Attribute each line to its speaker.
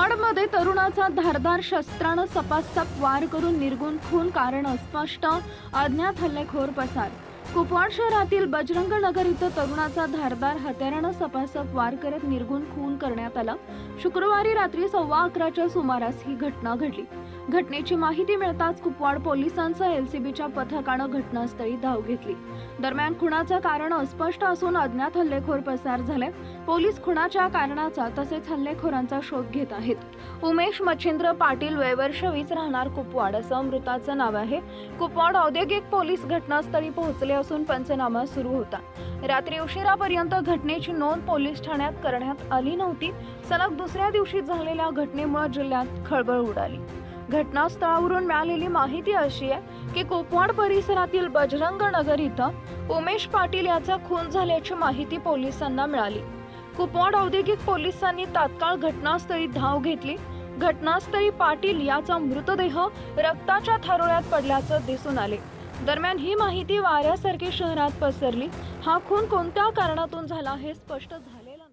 Speaker 1: कुपाडमध्ये तरुणाचा धारदार शस्त्रानं सपासप वार करून निर्गुण खून कारण अस्पष्ट अज्ञात हल्लेखोर पसार. कुपवाड शहरातील बजरंग नगर इथं तरुणाचा धारदार हत्यारानं सपासप वार करत निर्गुण खून करण्यात आला. शुक्रवारी रात्री सव्वा अकराच्या सुमारास ही घटना घडली. घटनेची माहिती मिळताच कुपवाड पोलिसांसह एलसीबीच्या पथकानं घटनास्थळी धाव घेतली. दरम्यान खुनाचं कारण अस्पष्ट असून अज्ञात हल्लेखोर पसार झाले पोलीस खुनाच्या कारणाचा तसेच हल्लेखोरांचा शोध घेत आहेत. उमेश मच्छिंद्र पाटील वयवर्ष वीस राहणार कुपवाड असं मृताचं नाव आहे. कुपवाड औद्योगिक पोलीस घटनास्थळी पोहोचले असून पंचनामा सुरू होता. रात्री उशिरापर्यंत घटनेची नोंद पोलीस ठाण्यात करण्यात आली नव्हती. सलग दुसऱ्या दिवशी झालेल्या घटनेमुळे जिल्ह्यात खळबळ उडाली. घटनास्थळावरून मिळालेली माहिती अशी आहे की कोपवाड परिसरातील बजरंग नगर इथं उमेश पाटील याचा खून झाल्याची माहिती पोलिसांना मिळाली. कुपवाड औद्योगिक पोलिसांनी तात्काळ घटनास्थळी धाव घेतली. घटनास्थळी पाटील याचा मृतदेह रक्ताच्या थारोळ्यात पडल्याचं दिसून आले. दरम्यान ही माहिती वाऱ्यासारखी शहरात पसरली. हा खून कोणत्या कारणातून झाला हे स्पष्ट झालेलं